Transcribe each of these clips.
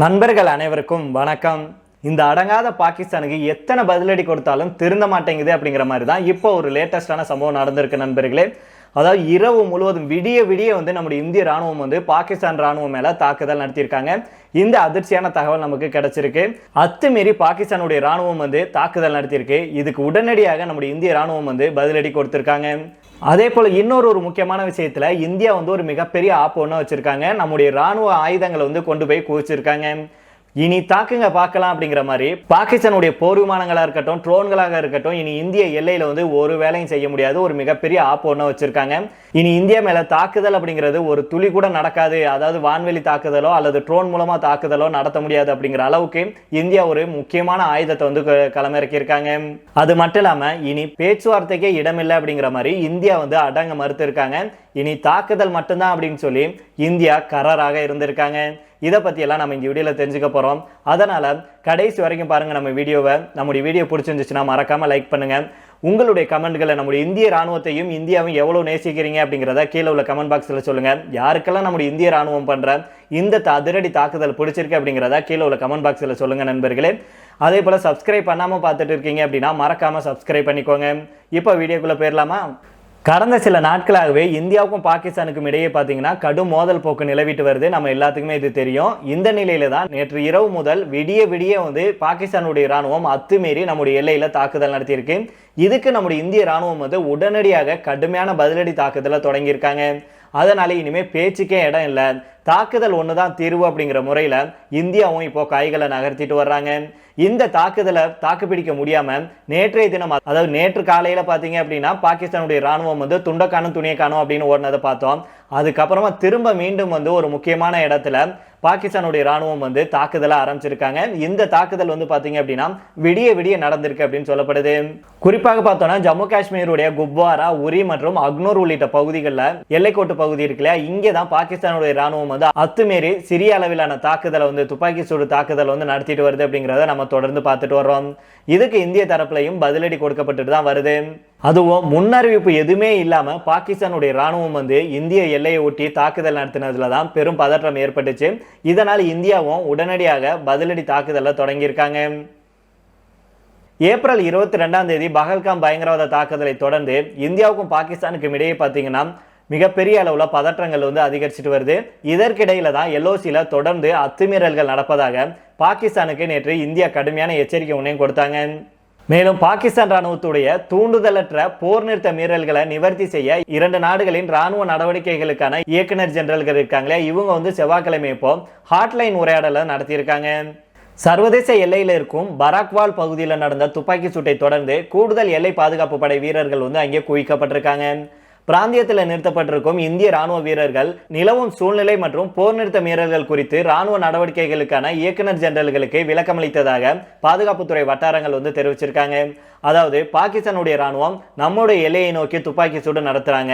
நண்பர்கள் அனைவருக்கும் வணக்கம். இந்த அடங்காத பாகிஸ்தானுக்கு எத்தனை பதிலடி கொடுத்தாலும் திருந்த மாட்டேங்குது அப்படிங்கிற மாதிரி தான் இப்போ ஒரு லேட்டஸ்டான சம்பவம் நடந்திருக்கு நண்பர்களே. அதாவது இரவு முழுவதும் விடிய விடிய வந்து நம்முடைய இந்திய ராணுவம் வந்து பாகிஸ்தான் ராணுவம் மேலே தாக்குதல் நடத்தியிருக்காங்க. இந்த அதிர்ச்சியான தகவல் நமக்கு கிடைச்சிருக்கு. அத்துமீறி பாகிஸ்தானுடைய ராணுவம் வந்து தாக்குதல் நடத்தியிருக்கு. இதுக்கு உடனடியாக நம்முடைய இந்திய ராணுவம் வந்து பதிலடி கொடுத்திருக்காங்க. அதே போல் இன்னொரு ஒரு முக்கியமான விஷயத்தில் இந்தியா வந்து ஒரு மிகப்பெரிய ஆப்பு ஒன்று வச்சுருக்காங்க. நம்முடைய ராணுவ ஆயுதங்களை வந்து கொண்டு போய் குவிச்சிருக்காங்க. இனி தாக்குங்க பார்க்கலாம் அப்படிங்கிற மாதிரி பாகிஸ்தானுடைய போர் விமானங்களாக இருக்கட்டும் ட்ரோன்களாக இருக்கட்டும் இனி இந்திய எல்லையில் வந்து ஒரு வேலையும் செய்ய முடியாது. ஒரு மிகப்பெரிய ஆப் ஒன்று வச்சிருக்காங்க. இனி இந்தியா மேலே தாக்குதல் அப்படிங்கிறது ஒரு துளி கூட நடக்காது. அதாவது வான்வெளி தாக்குதலோ அல்லது ட்ரோன் மூலமாக தாக்குதலோ நடத்த முடியாது அப்படிங்கிற அளவுக்கு இந்தியா ஒரு முக்கியமான ஆயுதத்தை வந்து க- களமிறக்கியிருக்காங்க. அது மட்டும் இல்லாமல் இனி பேச்சுவார்த்தைக்கே இடமில்லை அப்படிங்கிற மாதிரி இந்தியா வந்து அடங்க மறுத்து இருக்காங்க இனி தாக்குதல் மட்டும்தான் அப்படின்னு சொல்லி இந்தியா கராராக இருந்திருக்காங்க. இதை பற்றியெல்லாம் நம்ம இந்த வீடியோவில் தெரிஞ்சுக்க போகிறோம் அதனால் கடைசி வரைக்கும் பாருங்கள் நம்ம வீடியோவை. நம்முடைய வீடியோ பிடிச்சிருந்துச்சுன்னா மறக்காமல் லைக் பண்ணுங்கள் உங்களுடைய கமெண்ட்களை நம்முடைய இந்திய ராணுவத்தையும் இந்தியாவையும் எவ்வளோ நேசிக்கிறீங்க அப்படிங்கிறத கீழே உள்ள கமெண்ட் பாக்ஸில் சொல்லுங்கள் யாருக்கெல்லாம் நம்முடைய இந்திய ராணுவம் பண்ணுற இந்த த- அதிரடி தாக்குதல் பிடிச்சிருக்கு அப்படிங்கிறத கீழே உள்ள கமெண்ட் பாக்ஸில் சொல்லுங்கள் நண்பர்களே. அதே போல் சப்ஸ்கிரைப் பண்ணாமல் பார்த்துட்டு இருக்கீங்க அப்படின்னா மறக்காமல் சப்ஸ்கிரைப் பண்ணிக்கோங்க. இப்போ வீடியோக்குள்ளே போயிடலாமா கடந்த சில நாட்களாகவே இந்தியாவுக்கும் பாகிஸ்தானுக்கும் இடையே பார்த்தீங்கன்னா கடும் மோதல் போக்கு நிலவிட்டு வருது. நம்ம எல்லாத்துக்குமே இது தெரியும். இந்த நிலையில தான் நேற்று இரவு முதல் விடிய விடிய வந்து பாகிஸ்தானுடைய ராணுவம் அத்துமீறி நம்முடைய எல்லையில தாக்குதல் நடத்தியிருக்கு. இதுக்கு நம்முடைய இந்திய ராணுவம் வந்து உடனடியாக கடுமையான பதிலடி தாக்குதலை தொடங்கியிருக்காங்க. அதனால இனிமே பேச்சுக்கே இடம் இல்லை. தாக்குதல் ஒன்று தான் தீர்வு அப்படிங்கிற முறையில் இந்தியாவும் இப்போ காய்களை நகர்த்திட்டு வர்றாங்க. இந்த தாக்குதலை தாக்குப்பிடிக்க முடியாமல் நேற்றைய தினம் அதாவது நேற்று காலையில் பார்த்தீங்க அப்படின்னா பாகிஸ்தானுடைய ராணுவம் வந்து துண்டை காணும் துணியை காணும் அப்படின்னு ஓடினதை பார்த்தோம். அதுக்கப்புறமா திரும்ப மீண்டும் வந்து ஒரு முக்கியமான இடத்துல பாகிஸ்தானுடைய ராணுவம் வந்து தாக்குதலை ஆரம்பிச்சிருக்காங்க. இந்த தாக்குதல் வந்து பார்த்தீங்க அப்படின்னா விடிய விடிய நடந்திருக்கு அப்படின்னு சொல்லப்படுது. குறிப்பாக பார்த்தோம்னா ஜம்மு காஷ்மீருடைய குப்வாரா உரி மற்றும் அக்னூர் உள்ளிட்ட பகுதிகளில் எல்லைக்கோட்டு பகுதி இருக்கு இல்லையா? இங்கே தான் பாகிஸ்தானுடைய ராணுவம் வந்து அத்துமீறி சிறிய அளவிலான தாக்குதலை வந்து துப்பாக்கி சூடு தாக்குதல் வந்து நடத்திட்டு வருது அப்படிங்கிறத நம்ம தொடர்ந்து பார்த்துட்டு வர்றோம். இதுக்கு இந்திய தரப்புலையும் பதிலடி கொடுக்கப்பட்டுட்டு தான் வருது. அதுவும் முன்னறிவிப்பு எதுவுமே இல்லாமல் பாகிஸ்தானுடைய ராணுவம் வந்து இந்திய எல்லையை ஒட்டி தாக்குதல் நடத்தினதுல தான் பெரும் பதற்றம் ஏற்பட்டுச்சு. இதனால் இந்தியாவும் உடனடியாக பதிலடி தாக்குதலை தொடங்கியிருக்காங்க. ஏப்ரல் இருபத்தி ரெண்டாம் தேதி பகல்காம் பயங்கரவாத தாக்குதலை தொடர்ந்து இந்தியாவுக்கும் பாகிஸ்தானுக்கும் இடையே பார்த்தீங்கன்னா மிகப்பெரிய அளவில் பதற்றங்கள் வந்து அதிகரிச்சுட்டு வருது. இதற்கிடையில தான் எல்ஓசியில் தொடர்ந்து அத்துமீறல்கள் நடப்பதாக பாகிஸ்தானுக்கு நேற்று இந்தியா கடுமையான எச்சரிக்கை ஒன்றையும் கொடுத்தாங்க. மேலும் பாகிஸ்தான் ராணுவத்துடைய தூண்டுதலற்ற போர் நிறுத்த மீறல்களை நிவர்த்தி செய்ய இரண்டு நாடுகளின் ராணுவ நடவடிக்கைகளுக்கான இயக்குனர் ஜெனரல்கள் இருக்காங்களே இவங்க வந்து செவ்வாய்க்கிழமை இப்போ ஹாட்லைன் உரையாடலை நடத்தியிருக்காங்க. சர்வதேச எல்லையில் இருக்கும் பராக்வால் பகுதியில் நடந்த துப்பாக்கி சூட்டை தொடர்ந்து கூடுதல் எல்லை பாதுகாப்பு படை வீரர்கள் வந்து அங்கே குவிக்கப்பட்டிருக்காங்க. பிராந்தியத்தில் நிறுத்தப்பட்டிருக்கும் இந்திய ராணுவ வீரர்கள் நிலவும் சூழ்நிலை மற்றும் போர் நிறுத்த மீறல்கள் குறித்து ராணுவ நடவடிக்கைகளுக்கான இயக்குனர் ஜெனரல்களுக்கு விளக்கமளித்ததாக பாதுகாப்புத்துறை வட்டாரங்கள் வந்து தெரிவிச்சிருக்காங்க. அதாவது பாகிஸ்தானுடைய ராணுவம் நம்முடைய எல்லையை நோக்கி துப்பாக்கி சூடு நடத்துறாங்க.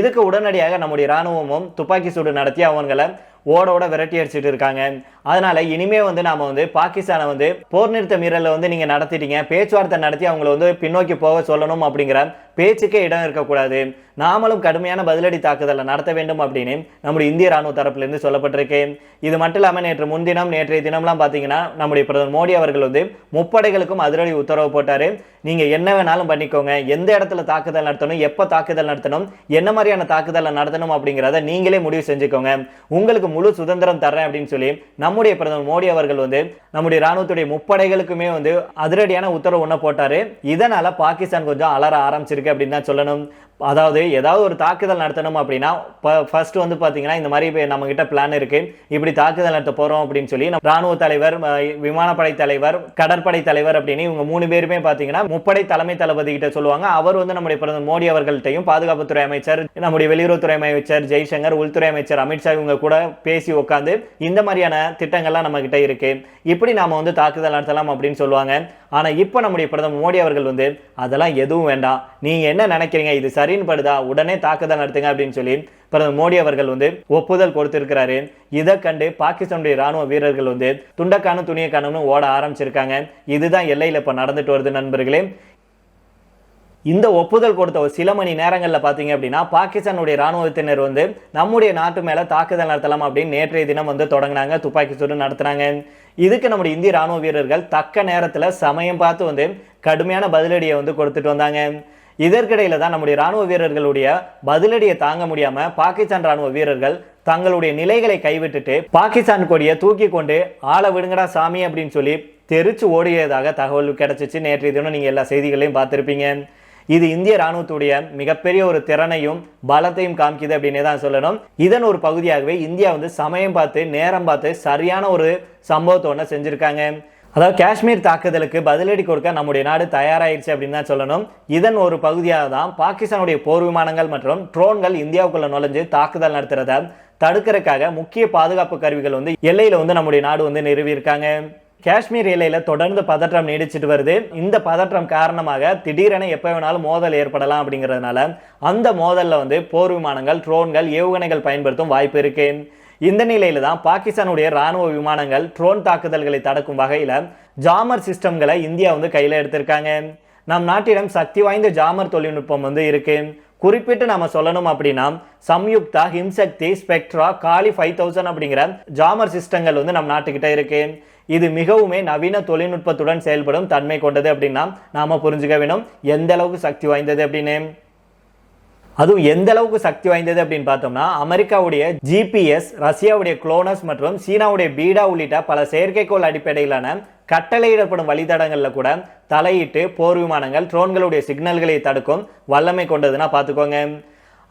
இதுக்கு உடனடியாக நம்முடைய ராணுவமும் துப்பாக்கி சூடு நடத்தி அவங்களை ஓட ஓட விரட்டி அடிச்சுட்டு இருக்காங்க. அதனால இனிமே வந்து நாம வந்து பாகிஸ்தானை வந்து போர் நிறுத்த மீறலை வந்து நீங்க நடத்திட்டீங்க. பேச்சுவார்த்தை நடத்தி அவங்கள வந்து பின்னோக்கி போக சொல்லணும் அப்படிங்கிற பேச்சுக்கே இடம் இருக்கக்கூடாது. நாமளும் கடுமையான பதிலடி தாக்குதலை நடத்த வேண்டும் அப்படின்னு நம்முடைய இந்திய ராணுவ தரப்பிலிருந்து சொல்லப்பட்டிருக்கு. இது மட்டும் இல்லாமல் நேற்று முன்தினம் நேற்றைய தினம்லாம் பார்த்தீங்கன்னா நம்முடைய பிரதமர் மோடி அவர்கள் வந்து முப்படைகளுக்கும் அதிரடி உத்தரவு போட்டார். நீங்கள் என்ன வேணாலும் பண்ணிக்கோங்க. எந்த இடத்துல தாக்குதல் நடத்தணும் எப்போ தாக்குதல் நடத்தணும் என்ன மாதிரியான தாக்குதலை நடத்தணும் அப்படிங்கிறத நீங்களே முடிவு செஞ்சுக்கோங்க. உங்களுக்கு முழு சுதந்திரம் தர்றேன் அப்படின்னு சொல்லி நம்முடைய பிரதமர் மோடி அவர்கள் வந்து நம்முடைய ராணுவத்துடைய முப்படைகளுக்குமே வந்து அதிரடியான உத்தரவு ஒன்று போட்டார். இதனால் பாகிஸ்தான் கொஞ்சம் அலற ஆரம்பிச்சிருக்கு. அப்படின்னு தான் சொல்லணும். அதாவது ஏதாவது ஒரு தாக்குதல் நடத்தணும் அப்படின்னா ஃபர்ஸ்ட் வந்து பார்த்தீங்கன்னா இந்த மாதிரி இப்ப பிளான் இருக்கு. இப்படி தாக்குதல் நடத்த போகிறோம் அப்படின்னு சொல்லி நம்ம ராணுவ தலைவர் விமானப்படை தலைவர் கடற்படை தலைவர் அப்படின்னு இவங்க மூணு பேருமே பார்த்தீங்கன்னா முப்படை தலைமை தளபதி கிட்ட சொல்லுவாங்க. அவர் வந்து நம்முடைய பிரதமர் மோடி அவர்கள்ட்டையும் பாதுகாப்புத்துறை அமைச்சர் நம்முடைய வெளியுறவுத்துறை அமைச்சர் ஜெய்சங்கர் உள்துறை அமைச்சர் அமித்ஷா இவங்க கூட பேசி உட்காந்து இந்த மாதிரியான திட்டங்கள்லாம் நம்ம கிட்ட இருக்கு. இப்படி நாம வந்து தாக்குதல் நடத்தலாம் அப்படின்னு சொல்லுவாங்க. ஆனால் இப்போ நம்முடைய பிரதமர் மோடி அவர்கள் வந்து அதெல்லாம் எதுவும் வேண்டாம். நீங்கள் என்ன நினைக்கிறீங்க? இது சரி சரின்படுதா உடனே தாக்குதல் நடத்துங்க அப்படின்னு சொல்லி பிரதமர் மோடி அவர்கள் வந்து ஒப்புதல் கொடுத்திருக்கிறாரு. இதை கண்டு பாகிஸ்தானுடைய ராணுவ வீரர்கள் வந்து துண்டக்கான துணியை ஓட ஆரம்பிச்சிருக்காங்க. இதுதான் எல்லையில் இப்போ நடந்துட்டு வருது நண்பர்களே. இந்த ஒப்புதல் கொடுத்த ஒரு சில மணி நேரங்களில் பார்த்தீங்க அப்படின்னா பாகிஸ்தானுடைய ராணுவத்தினர் வந்து நம்முடைய நாட்டு மேலே தாக்குதல் நடத்தலாம் அப்படின்னு நேற்றைய தினம் வந்து தொடங்கினாங்க துப்பாக்கி சூடு நடத்துனாங்க. இதுக்கு நம்முடைய இந்திய ராணுவ வீரர்கள் தக்க நேரத்தில் சமயம் பார்த்து வந்து கடுமையான பதிலடியை வந்து கொடுத்துட்டு வந்தாங்க. இதற்கிடையில தான் நம்முடைய ராணுவ வீரர்களுடைய பதிலடியை தாங்க முடியாம பாகிஸ்தான் ராணுவ வீரர்கள் தங்களுடைய நிலைகளை கைவிட்டுட்டு பாகிஸ்தான் கொடியை தூக்கி கொண்டு ஆளை விடுங்கடா சாமி அப்படின்னு சொல்லி தெரிச்சு ஓடியதாக தகவல் கிடைச்சிச்சு. நேற்றைய தினம் நீங்கள் எல்லா செய்திகளையும் பார்த்துருப்பீங்க. இது இந்திய ராணுவத்துடைய மிகப்பெரிய ஒரு திறனையும் பலத்தையும் காமிக்குது அப்படின்னே தான் சொல்லணும். இதன் ஒரு பகுதியாகவே இந்தியா வந்து சமயம் பார்த்து நேரம் பார்த்து சரியான ஒரு சம்பவத்தை ஒன்று செஞ்சுருக்காங்க. அதாவது காஷ்மீர் தாக்குதலுக்கு பதிலடி கொடுக்க நம்முடைய நாடு தயாராகிடுச்சு அப்படின்னு தான் சொல்லணும். இதன் ஒரு பகுதியாக தான் பாகிஸ்தானுடைய போர் விமானங்கள் மற்றும் ட்ரோன்கள் இந்தியாவுக்குள்ள நுழைஞ்சு தாக்குதல் நடத்துறத தடுக்கிறதுக்காக முக்கிய பாதுகாப்பு கருவிகள் வந்து எல்லையில் வந்து நம்முடைய நாடு வந்து நிறுவியிருக்காங்க. காஷ்மீர் எல்லையில் தொடர்ந்து பதற்றம் நீடிச்சிட்டு வருது. இந்த பதற்றம் காரணமாக திடீரென எப்போ வேணாலும் மோதல் ஏற்படலாம் அப்படிங்கிறதுனால அந்த மோதலில் வந்து போர் விமானங்கள் ட்ரோன்கள் ஏவுகணைகள் பயன்படுத்தும் வாய்ப்பு இருக்குது இந்த நிலையில தான் பாகிஸ்தானுடைய ராணுவ விமானங்கள் ட்ரோன் தாக்குதல்களை தடுக்கும் வகையில் ஜாமர் சிஸ்டம்களை இந்தியா வந்து கையில் எடுத்திருக்காங்க. நம் நாட்டிடம் சக்தி வாய்ந்த ஜாமர் தொழில்நுட்பம் வந்து இருக்கு. குறிப்பிட்டு நாம சொல்லணும் அப்படின்னா Samyukta Himshakti Spectra Kali five thousand அப்படிங்கிற ஜாமர் சிஸ்டங்கள் வந்து நம் நாட்டுக்கிட்ட இருக்கு. இது மிகவுமே நவீன தொழில்நுட்பத்துடன் செயல்படும் தன்மை கொண்டது அப்படின்னா நாம புரிஞ்சுக்க வேணும். எந்த அளவுக்கு சக்தி வாய்ந்தது அப்படின்னு? அதுவும் எந்த அளவுக்கு சக்தி வாய்ந்தது அப்படின்னு பார்த்தோம்னா அமெரிக்காவுடைய ஜிபிஎஸ் ரஷ்யாவுடைய குளோனஸ் மற்றும் சீனாவுடைய பீடா உள்ளிட்ட பல செயற்கைக்கோள் அடிப்படையிலான கட்டளையிடப்படும் வழித்தடங்களில் கூட தலையிட்டு போர் விமானங்கள் ட்ரோன்களுடைய சிக்னல்களை தடுக்கும் வல்லமை கொண்டதுன்னா பார்த்துக்கோங்க.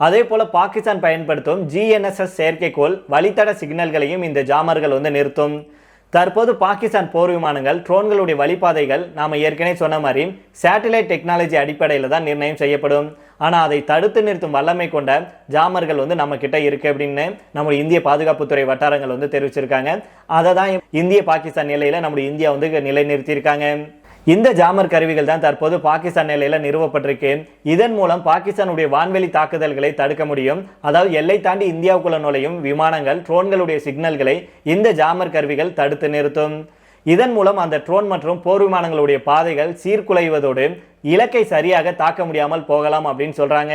அதே போல பாகிஸ்தான் பயன்படுத்தும் ஜிஎன்எஸ்எஸ் செயற்கைக்கோள் வழித்தட சிக்னல்களையும் இந்த ஜாமர்கள் வந்து நிறுத்தும். தற்போது பாகிஸ்தான் போர் விமானங்கள் ட்ரோன்களுடைய வழிபாதைகள் நாம் ஏற்கனவே சொன்ன மாதிரி சேட்டலைட் டெக்னாலஜி அடிப்படையில் தான் நிர்ணயம் செய்யப்படும். ஆனால் அதை தடுத்து நிறுத்தும் வல்லமை கொண்ட ஜாமர்கள் வந்து நம்ம கிட்ட இருக்கு அப்படின்னு நம்முடைய இந்திய பாதுகாப்புத்துறை வட்டாரங்கள் வந்து தெரிவிச்சிருக்காங்க. அதை தான் இந்திய பாகிஸ்தான் நிலையில் நம்முடைய இந்தியா வந்து நிலைநிறுத்தியிருக்காங்க. இந்த ஜாமர் கருவிகள் தான் தற்போது பாகிஸ்தான் நிலையில நிறுவப்பட்டிருக்கு இதன் மூலம் பாகிஸ்தானுடைய வான்வெளி தாக்குதல்களை தடுக்க முடியும். அதாவது எல்லை தாண்டி இந்தியாவுக்குள்ள நுழையும் விமானங்கள் ட்ரோன்களுடைய சிக்னல்களை இந்த ஜாமர் கருவிகள் தடுத்து நிறுத்தும். இதன் மூலம் அந்த ட்ரோன் மற்றும் போர் விமானங்களுடைய பாதைகள் சீர்குலைவதோடு இலக்கை சரியாக தாக்க முடியாமல் போகலாம் அப்படின்னு சொல்றாங்க.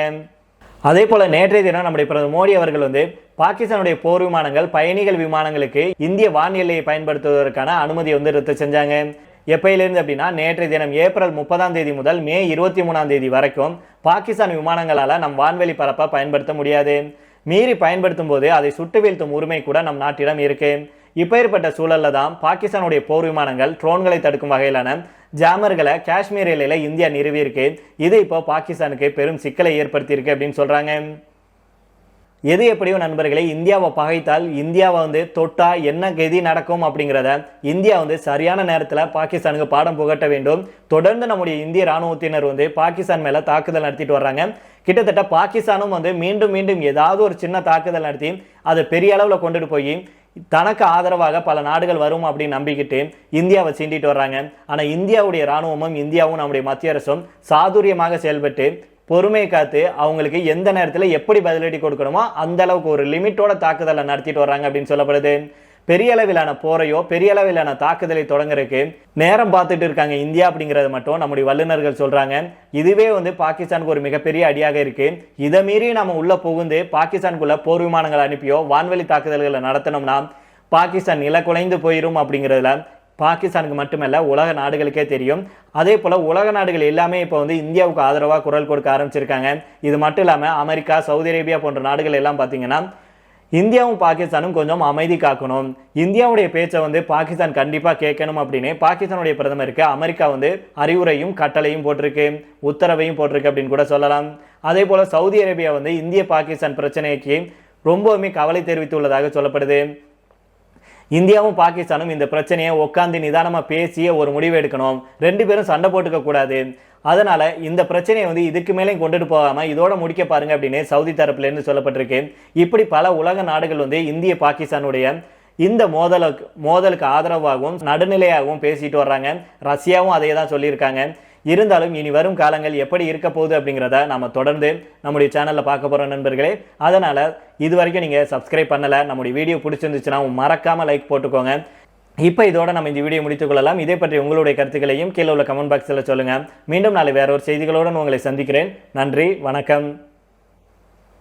அதே போல நேற்றைய தினம் நம்முடைய பிரதமர் மோடி அவர்கள் வந்து பாகிஸ்தானுடைய போர் விமானங்கள் பயணிகள் விமானங்களுக்கு இந்திய வான் எல்லையை பயன்படுத்துவதற்கான அனுமதி வந்து ரத்து செஞ்சாங்க. எப்பயிலிருந்து அப்படின்னா நேற்றைய தினம் ஏப்ரல் முப்பதாம் தேதி முதல் மே இருபத்தி மூணாம் தேதி வரைக்கும் பாகிஸ்தான் விமானங்களால் நம் வான்வெளி பரப்பை பயன்படுத்த முடியாது. மீறி பயன்படுத்தும் போது அதை சுட்டு வீழ்த்தும் உரிமை கூட நம் நாட்டிடம் இருக்கு. இப்பேற்பட்ட சூழல்ல தான் பாகிஸ்தானுடைய போர் விமானங்கள் ட்ரோன்களை தடுக்கும் வகையிலான ஜாமர்களை காஷ்மீர் எல்லையில் இந்தியா நிறுவியிருக்கு. இது இப்போ பாகிஸ்தானுக்கு பெரும் சிக்கலை ஏற்படுத்தியிருக்கு அப்படின்னு சொல்கிறாங்க எது எப்படியோ நண்பர்களே இந்தியாவை பகைத்தால் இந்தியாவை வந்து தொட்டா என்ன கதி நடக்கும் அப்படிங்கிறத இந்தியா வந்து சரியான நேரத்தில் பாகிஸ்தானுக்கு பாடம் புகட்ட வேண்டும். தொடர்ந்து நம்முடைய இந்திய ராணுவத்தினர் வந்து பாகிஸ்தான் மேலே தாக்குதல் நடத்திட்டு வர்றாங்க. கிட்டத்தட்ட பாகிஸ்தானும் வந்து மீண்டும் மீண்டும் ஏதாவது ஒரு சின்ன தாக்குதல் நடத்தி அதை பெரிய அளவில் கொண்டுட்டு போய் தனக்கு ஆதரவாக பல நாடுகள் வரும் அப்படின்னு நம்பிக்கிட்டு இந்தியாவை சீண்டிட்டு வர்றாங்க. ஆனால் இந்தியாவுடைய ராணுவமும் இந்தியாவும் நம்முடைய மத்திய அரசும் சாதுரியமாக செயல்பட்டு பொறுமை காத்து அவங்களுக்கு எந்த நேரத்தில் எப்படி பதிலடி கொடுக்கணுமோ அந்த அளவுக்கு ஒரு லிமிட்டோட தாக்குதலை நடத்திட்டு வர்றாங்க அப்படின்னு சொல்லப்படுது. பெரிய அளவிலான போரையோ பெரிய அளவிலான தாக்குதலை தொடங்குறதுக்கு நேரம் பார்த்துட்டு இருக்காங்க இந்தியா அப்படிங்கிறது மட்டும் நம்முடைய வல்லுநர்கள் சொல்கிறாங்க இதுவே வந்து பாகிஸ்தானுக்கு ஒரு மிகப்பெரிய அடியாக இருக்குது இதை மீறி நம்ம உள்ளே புகுந்து பாகிஸ்தானுக்குள்ள போர் விமானங்களை அனுப்பியோ வான்வெளி தாக்குதல்களை நடத்தினோம்னா பாகிஸ்தான் நில குலைந்து போயிடும் அப்படிங்கிறதுல பாகிஸ்தானுக்கு மட்டுமல்ல உலக நாடுகளுக்கே தெரியும். அதே போல் உலக நாடுகள் எல்லாமே இப்போ வந்து இந்தியாவுக்கு ஆதரவாக குரல் கொடுக்க ஆரம்பிச்சிருக்காங்க. இது மட்டும் இல்லாமல் அமெரிக்கா சவுதி அரேபியா போன்ற நாடுகள் எல்லாம் பார்த்தீங்கன்னா இந்தியாவும் பாகிஸ்தானும் கொஞ்சம் அமைதி காக்கணும். இந்தியாவுடைய பேச்சை வந்து பாகிஸ்தான் கண்டிப்பாக கேட்கணும் அப்படின்னு பாகிஸ்தானுடைய பிரதமருக்கு அமெரிக்கா வந்து அறிவுரையும் கட்டளையும் போட்டிருக்கு. உத்தரவையும் போட்டிருக்கு அப்படின்னு கூட சொல்லலாம். அதே போல் சவுதி அரேபியா வந்து இந்திய பாகிஸ்தான் பிரச்சனைக்கு ரொம்பவுமே கவலை தெரிவித்துள்ளதாக சொல்லப்படுது. இந்தியாவும் பாகிஸ்தானும் இந்த பிரச்சனையை உட்காந்து நிதானமாக பேசியே ஒரு முடிவு எடுக்கணும். ரெண்டு பேரும் சண்டை போட்டுக்க கூடாது. அதனால் இந்த பிரச்சனையை வந்து இதுக்கு மேலேயும் கொண்டுட்டு போகாமல் இதோட முடிக்க பாருங்க அப்படின்னு சவுதி தரப்புலேருந்து சொல்லப்பட்டிருக்கு. இப்படி பல உலக நாடுகள் வந்து இந்திய பாகிஸ்தானுடைய இந்த மோதலுக்கு மோதலுக்கு ஆதரவாகவும் நடுநிலையாகவும் பேசிட்டு வர்றாங்க. ரஷ்யாவும் அதையே தான் சொல்லியிருக்காங்க. இருந்தாலும் இனி வரும் காலங்கள் எப்படி இருக்க போகுது அப்படிங்கிறத நம்ம தொடர்ந்து நம்முடைய சேனலில் பார்க்க போகிறோம் நண்பர்களே. அதனால் இது வரைக்கும் நீங்கள் சப்ஸ்கிரைப் பண்ணலை நம்முடைய வீடியோ பிடிச்சிருந்துச்சுன்னா மறக்காமல் லைக் போட்டுக்கோங்க. இப்போ இதோட நம்ம இந்த வீடியோ முடித்துக்கொள்ளலாம் இதை இதே பற்றி உங்களுடைய கருத்துக்களையும் கீழே உள்ள கமெண்ட் பாக்ஸில் சொல்லுங்கள் மீண்டும் நாளை வேற ஒரு செய்திகளுடன் உங்களை சந்திக்கிறேன். நன்றி வணக்கம்.